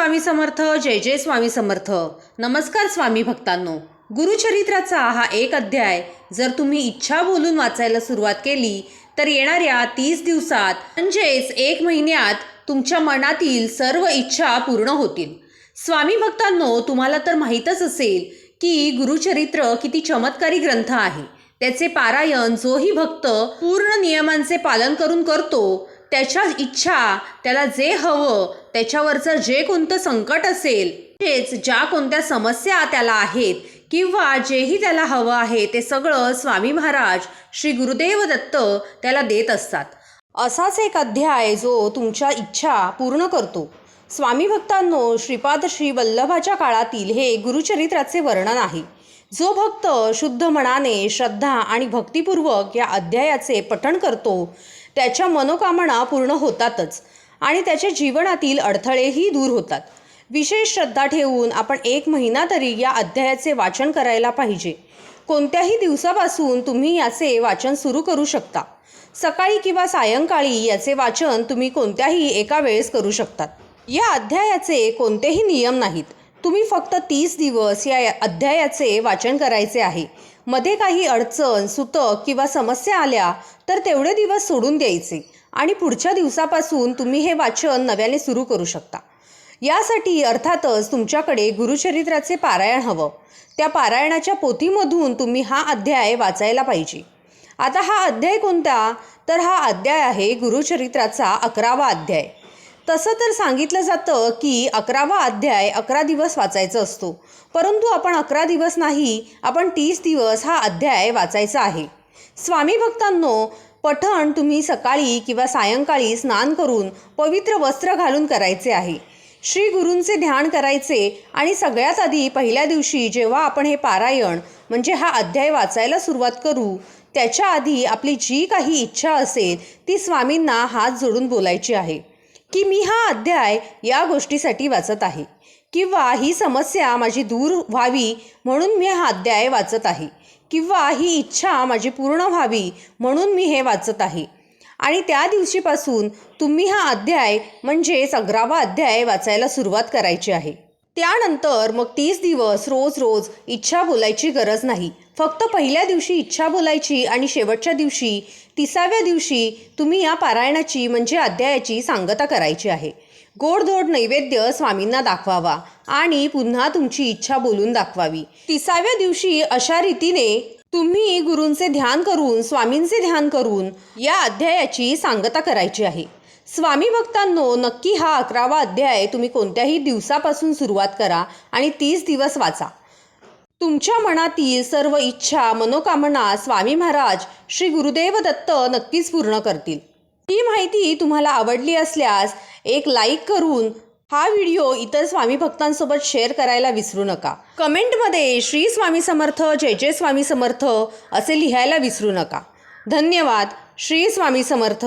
स्वामी समर्थ जय जय स्वामी समर्थ. नमस्कार स्वामी भक्तांनो. गुरुचरित्राचा हा एक अध्याय जर तुम्ही इच्छा बोलून वाचायला सुरुवात केली तर येणाऱ्या तीस दिवसात म्हणजेच एक महिन्यात तुमच्या मनातील सर्व इच्छा पूर्ण होतील. स्वामी भक्तांनो तुम्हाला तर माहीतच असेल की गुरुचरित्र किती चमत्कारी ग्रंथ आहे. त्याचे पारायण जोही भक्त पूर्ण नियमांचे पालन करून करतो त्याच्या इच्छा त्याला जे हवं त्याच्यावरचं जे कोणतं संकट असेल तेच ज्या कोणत्या समस्या त्याला आहेत किंवा जेही त्याला हवं आहे ते सगळं स्वामी महाराज श्री गुरुदेव दत्त त्याला देत असतात. असाच एक अध्याय जो तुमच्या इच्छा पूर्ण करतो. स्वामी भक्तांनो श्रीपाद श्री वल्लभाच्या काळातील हे गुरुचरित्राचे वर्णन आहे. जो भक्त शुद्ध मनाने श्रद्धा आणि भक्तिपूर्वक या अध्यायाचे पठण करतो त्याच्या मनोकामना पूर्ण होतातच आणि त्याच्या जीवनातील अडथळेही दूर होतात. विशेष श्रद्धा ठेवून आपण एक महिना तरी या अध्यायाचे वाचन करायला पाहिजे. कोणत्याही दिवसापासून तुम्ही याचे वाचन सुरू करू शकता. सकाळी किंवा सायंकाळी याचे वाचन तुम्ही कोणत्याही एका वेळेस करू शकतात. या अध्यायाचे कोणतेही नियम नाहीत. तुम्ही फक्त तीस दिवस या अध्यायाचे वाचन करायचे आहे. मध्ये काही अडचण सुतक किंवा समस्या आल्या तर तेवढे दिवस सोडून द्यायचे आणि पुढच्या दिवसापासून तुम्ही हे वाचन नव्याने सुरू करू शकता. यासाठी अर्थातच तुमच्याकडे गुरुचरित्राचे पारायण हवं. त्या पारायणाच्या पोथीमधून तुम्ही हा अध्याय वाचायला पाहिजे. आता हा अध्याय कोणता? तर हा अध्याय आहे गुरुचरित्राचा अकरावा अध्याय. तसं तर सांगितलं जातं की अकरावा अध्याय अकरा दिवस वाचायचा असतो. परंतु आपण अकरा दिवस नाही आपण तीस दिवस हा अध्याय वाचायचा आहे. स्वामी भक्तांनो पठण तुम्ही सकाळी किंवा सायंकाळी स्नान करून पवित्र वस्त्र घालून करायचे आहे. श्री गुरूंचे ध्यान करायचे आणि सगळ्यात आधी पहिल्या दिवशी जेव्हा आपण हे पारायण म्हणजे हा अध्याय वाचायला सुरुवात करू त्याच्या आधी आपली जी काही इच्छा असेल ती स्वामींना हात जोडून बोलायची आहे. की मी हा अध्याय या गोष्टीसाठी वाचत आहे. किंवा ही समस्या माझी दूर व्हावी म्हणून मी हा अध्याय वाचत आहे. किंवा ही इच्छा माझी पूर्ण व्हावी म्हणून मी हे वाचत आहे. आणि त्या दिवशीपासून तुम्ही हा अध्याय म्हणजेच अकरावा अध्याय वाचायला सुरुवात करायची आहे. त्यानंतर मग तीस दिवस रोज रोज इच्छा बोलायची गरज नाही. फक्त पहिल्या दिवशी इच्छा बोलायची आणि शेवटच्या दिवशी तिसाव्या दिवशी तुम्ही या पारायणाची म्हणजे अध्यायाची सांगता करायची आहे. गोडधोड नैवेद्य स्वामींना दाखवावा आणि पुन्हा तुमची इच्छा बोलून दाखवावी. तिसाव्या दिवशी अशा रीतीने तुम्ही गुरूंचे ध्यान करून स्वामींचे ध्यान करून या अध्यायाची सांगता करायची आहे. स्वामी भक्तांनो नक्की हा अकरावा अध्याय तुम्ही कोणत्याही दिवसापासून सुरुवात करा आणि तीस दिवस वाचा. तुमच्या मनातील सर्व इच्छा मनोकामना स्वामी महाराज श्री गुरुदेव दत्त नक्कीच पूर्ण करतील. ही माहिती तुम्हाला आवडली असल्यास एक लाईक करून हा व्हिडिओ इतर स्वामी भक्तांसोबत शेअर करायला विसरू नका. कमेंटमध्ये श्री स्वामी समर्थ जय जय स्वामी समर्थ असे लिहायला विसरू नका. धन्यवाद. श्री स्वामी समर्थ.